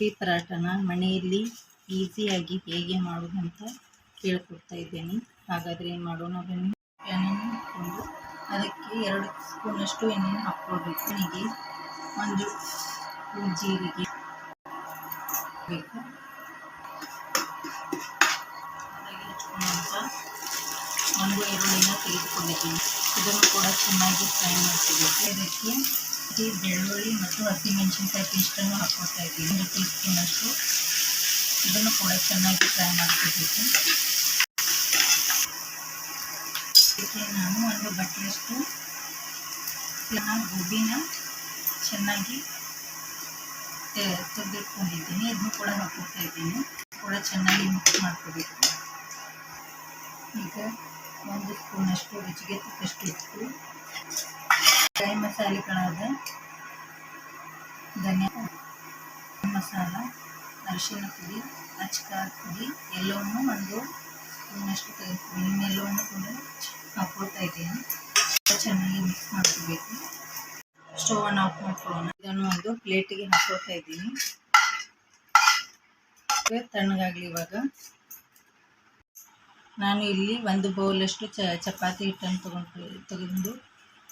ಗೋಬಿ ಪರಾಟನ ಮನೆಯಲ್ಲಿ ಈಸಿಯಾಗಿ ಹೇಗೆ ಮಾಡೋದಂತ ಹೇಳ್ಕೊಡ್ತಾ ಇದ್ದೇನೆ. ಹಾಗಾದರೆ ಮಾಡೋಣ ಬನ್ನಿ. ಎಣ್ಣೆ ಹಾಕ್ಕೊಂಡು ಅದಕ್ಕೆ ಎರಡು ಸ್ಪೂನಷ್ಟು ಎಣ್ಣೆ ಹಾಕ್ಕೊಳ್ಬೇಕು. ಎಣ್ಣೆಗೆ ಒಂದು ಜೀರಿಗೆ ಬೇಕು ಒಂದು ಈರುಳ್ಳಿನ ತೆಗೆದುಕೊಂಡಿದ್ದೀನಿ. ಇದನ್ನು ಕೂಡ ಚೆನ್ನಾಗಿ ಫ್ರೈ ಮಾಡ್ಕೋಬೇಕು ಇದಕ್ಕೆ ಈ ಬೆಳ್ಳುಳ್ಳಿ ಮತ್ತು ಹಸಿಮೆಣಸಿನ್ಕಾಯಿ ಪೇಸ್ಟನ್ನು ಹಾಕ್ಕೊಳ್ತಾ ಇದ್ದೀನಿ. ಒಂದು ಟೀ ಸ್ಪೂನಷ್ಟು ಇದನ್ನು ಕೂಡ ಚೆನ್ನಾಗಿ ಫ್ರೈ ಮಾಡ್ಕೋಬೇಕು. ಇದಕ್ಕೆ ನಾನು ಒಂದು ಬಟ್ಟೆಯಷ್ಟು ನಾನು ಗೋಬಿನ ಚೆನ್ನಾಗಿ ತೆಗೆದುಕೊಂಡಿದ್ದೀನಿ. ಇದನ್ನು ಕೂಡ ಹಾಕ್ಕೊಳ್ತಾ ಇದ್ದೀನಿ. ಕೂಡ ಚೆನ್ನಾಗಿ ಮಿಕ್ಸ್ ಮಾಡ್ಕೋಬೇಕು. ಈಗ ಒಂದು ಸ್ಪೂನಷ್ಟು ರುಚಿಗೆ ತಕ್ಕಷ್ಟು ಉಪ್ಪು. ಡ್ರೈ ಮಸಾಲೆಗಳಾದ ಧನಿಯಾ ಮಸಾಲ ಅರಿಶಿನ ಪುಡಿ, ಅಚ್ಕಾರ ಪುಡಿ, ಎಲ್ಲವನ್ನು ಒಂದು ಸ್ಪೂನಷ್ಟು ತೆಗೆದುಕೊಂಡು ಎಲ್ಲವನ್ನು ಕೂಡ ಹಾಕ್ಕೊಳ್ತಾ ಇದ್ದೀನಿ ಚೆನ್ನಾಗಿ ಮಿಕ್ಸ್ ಮಾಡ್ಕೋಬೇಕು. ಸ್ಟೋವನ್ನು ಆಫ್ ಮಾಡ್ಕೊಳ್ಳೋಣ. ಇದನ್ನು ಒಂದು ಪ್ಲೇಟಿಗೆ ಹಾಕ್ಕೊಳ್ತಾ ಇದ್ದೀನಿ. ತಣ್ಣಗಾಗಲಿ ಇವಾಗ. ನಾನು ಇಲ್ಲಿ ಒಂದು ಬೌಲಷ್ಟು ಚಪಾತಿ ಹಿಟ್ಟನ್ನು ತಗೊಂಡು ತಗೊಂಡು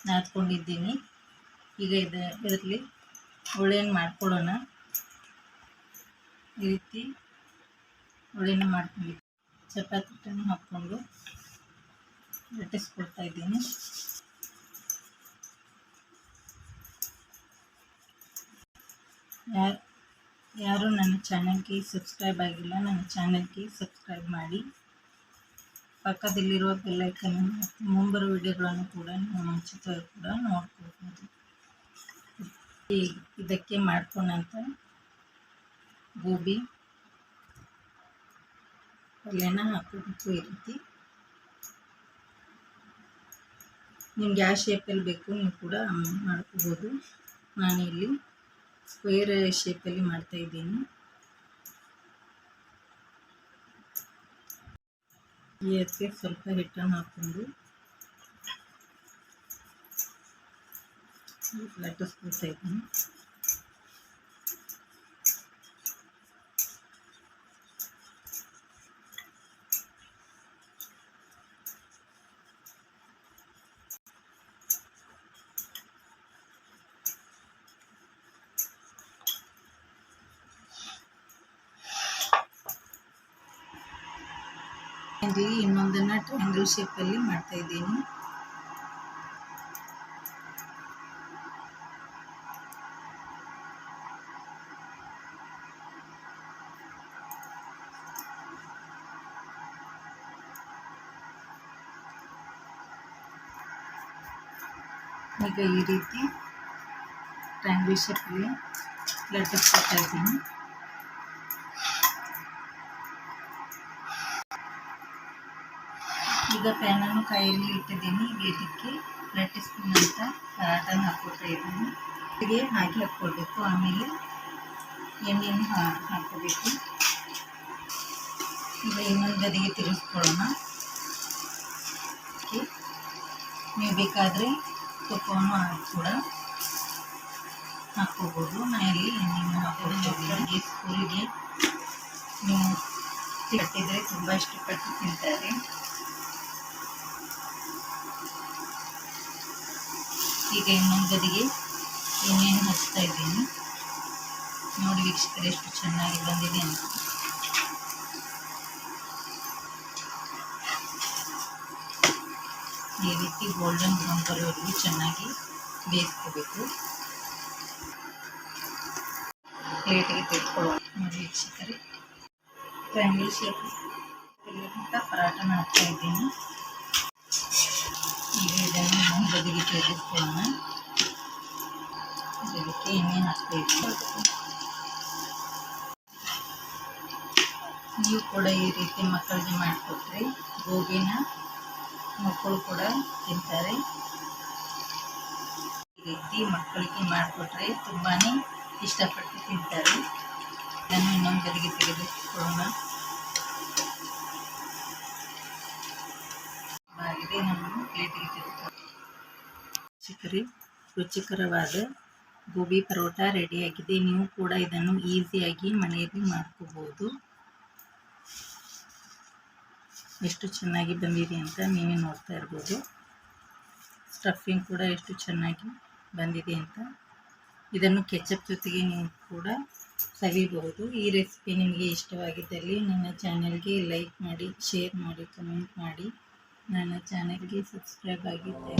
ನಾದ್ಕೊಂಡಿದ್ದೀನಿ. ಈಗ ಇದು ಇದರಲ್ಲಿ ಒಳ್ಳೆಯನ್ನು ಮಾಡ್ಕೊಳ್ಳೋಣ. ಈ ರೀತಿ ಒಳ್ಳೆಯನ್ನು ಮಾಡ್ಕೊಂಡು ಚಪಾತಿ ಹಿಟ್ಟನ್ನು ಹಾಕ್ಕೊಂಡು ಲಟ್ಟಿಸ್ಕೊಳ್ತಾ ಇದ್ದೀನಿ. ಯಾರು ಯಾರು ನನ್ನ ಚಾನಲ್ಗೆ ಸಬ್ಸ್ಕ್ರೈಬ್ ಆಗಿಲ್ಲ, ನನ್ನ ಚಾನಲ್ಗೆ ಸಬ್ಸ್ಕ್ರೈಬ್ ಮಾಡಿ. ಪಕ್ಕದಲ್ಲಿರುವ ಬೆಲ್ಲೈಕನ್ ಮುಂಬರುವ ವಿಡಿಯೋಗಳನ್ನು ಕೂಡ ನೀವು ಮುಂಚಿತವಾಗಿ ಕೂಡ ನೋಡ್ಕೊಳ್ಬೋದು. ಇದಕ್ಕೆ ಮಾಡ್ಕೊಂಡಂಥ ಗೋಬಿ ಪಲ್ಯನ ಹಾಕೋಬೇಕು ಈ ರೀತಿ. ನಿಮ್ಗೆ ಯಾವ ಶೇಪಲ್ಲಿ ಬೇಕು ನೀವು ಕೂಡ ಮಾಡ್ಕೋಬೋದು ನಾನಿಲ್ಲಿ ಸ್ಕ್ವೇರ್ ಶೇಪಲ್ಲಿ ಮಾಡ್ತಾಯಿದ್ದೀನಿ ಅದಕ್ಕೆ ಸ್ವಲ್ಪ ಹಿಟ್ಟನ್ನು ಹಾಕ್ಕೊಂಡು ಲಟ್ಟಿಸ್ಕೊಳ್ತಾ ಇದ್ದೀನಿ ಇಲ್ಲಿ ಇನ್ನೊಂದನ್ನು ಟ್ರಯಾಂಗಲ್ ಶೇಪಲ್ಲಿ ಮಾಡ್ತಾ ಇದ್ದೀನಿ. ಈಗ ಈ ರೀತಿ ಟ್ರಯಾಂಗಲ್ ಶೇಪಲ್ಲಿ ಕೊಡ್ತಾ ಇದ್ದೀನಿ. ಈಗ ಪ್ಯಾನನ್ನು ಕೈಯಲ್ಲಿ ಇಟ್ಟಿದ್ದೀನಿ. ಇದಕ್ಕೆ ಅಂತ ಪರಾಟನ ಹಾಕ್ಕೊಳ್ತಾ ಇದ್ದೀನಿ. ಹೀಗೆ ಹಾಕಿ ಹಾಕ್ಕೊಳ್ಬೇಕು. ಆಮೇಲೆ ಎಣ್ಣೆಯನ್ನು ಹಾಕ್ಕೋಬೇಕು ಈಗ ಇನ್ನೊಂದು ಬದಿಗೆ ತಿರುಗಿಸ್ಕೊಳ್ಳೋಣ. ನೀವು ಬೇಕಾದರೆ ತುಪ್ಪವನ್ನು ಕೂಡ ಹಾಕ್ಕೋಬೋದು ನಾ ಇಲ್ಲಿ ಎಣ್ಣೆಯನ್ನು ಹಾಕ್ಕೊಳ್ತಿದ್ದೀನಿ ಸ್ಕೂಲಿಗೆ ನೀವು ಕಟ್ಟಿದರೆ ತುಂಬ ಇಷ್ಟಪಟ್ಟು ತಿಂತಾರೆ. ಈಗ ಇನ್ನೊಂದು ಬದಿಗೆ ಎಣ್ಣೆಯನ್ನು ಹಚ್ತಾ ಇದ್ದೀನಿ. ನೋಡಿ ವೀಕ್ಷಕರು, ಎಷ್ಟು ಚೆನ್ನಾಗಿ ಬಂದಿದೆ ಅಂತ. ಈ ರೀತಿ ಗೋಲ್ಡನ್ ಬ್ರೌನ್ ಬರೋವರೆಗೂ ಚೆನ್ನಾಗಿ ಬೇಯಿಸ್ಕೋಬೇಕು. ಪ್ಲೇಟಿಗೆ ತೆಗೆದುಕೊಳ್ಳೋಣ. ನೋಡಿ ವೀಕ್ಷಕರೇ ಟ್ರಯಾಂಗಲ್ ಶೇಪ್ ಪರಾಟನ ಹಾಕ್ತಾ ಇದ್ದೀನಿ. ಈಗ ಇದನ್ನು ಬದಿಗೆ ತೆಗೆದುಕೊಳ್ಳೋಣ ಇದಕ್ಕೆ ಎಣ್ಣೆ ಹಾಕಬೇಕು? ನೀವು ಕೂಡ ಈ ರೀತಿ ಮಕ್ಕಳಿಗೆ ಮಾಡಿಕೊಟ್ರಿ ಗೋಬಿನ ಮಕ್ಕಳು ಕೂಡ ತಿಂತಾರೆ. ಈ ರೀತಿ ಮಕ್ಕಳಿಗೆ ಮಾಡಿಕೊಟ್ರೆ ತುಂಬಾ ಇಷ್ಟಪಟ್ಟು ತಿಂತಾರೆ. ನಾನು ಇನ್ನೊಂದು ಬದಿಗೆ ತೆಗೆದುಕೊಳ್ಳೋಣ. ಆಗಿದೆ, ನಮ್ಮ ಪ್ಲೇಟಿಗೆ ತೆಗೆದುಕೊಳ್ಳೋಣ. ಚಿಕ್ಕರಿ ರುಚಿಕರವಾದ ಗೋಬಿ ಪರೋಟ ರೆಡಿಯಾಗಿದೆ. ನೀವು ಕೂಡ ಇದನ್ನು ಈಸಿಯಾಗಿ ಮನೆಯಲ್ಲಿ ಮಾಡ್ಕೋಬೋದು. ಎಷ್ಟು ಚೆನ್ನಾಗಿ ಬಂದಿದೆ ಅಂತ ನೀವೇ ನೋಡ್ತಾ ಇರ್ಬೋದು. ಸ್ಟಫಿಂಗ್ ಕೂಡ ಎಷ್ಟು ಚೆನ್ನಾಗಿ ಬಂದಿದೆ ಅಂತ. ಇದನ್ನು ಕೆಚಪ್ ಜೊತೆಗೆ ನೀವು ಕೂಡ ಸವಿಬಹುದು ಈ ರೆಸಿಪಿ ನಿಮಗೆ ಇಷ್ಟವಾಗಿದ್ದಲ್ಲಿ ನನ್ನ ಚಾನೆಲ್ಗೆ ಲೈಕ್ ಮಾಡಿ, ಶೇರ್ ಮಾಡಿ, ಕಮೆಂಟ್ ಮಾಡಿ. ನನ್ನ ಚಾನೆಲ್ಗೆ ಸಬ್ಸ್ಕ್ರೈಬ್ ಆಗಿದ್ದೆ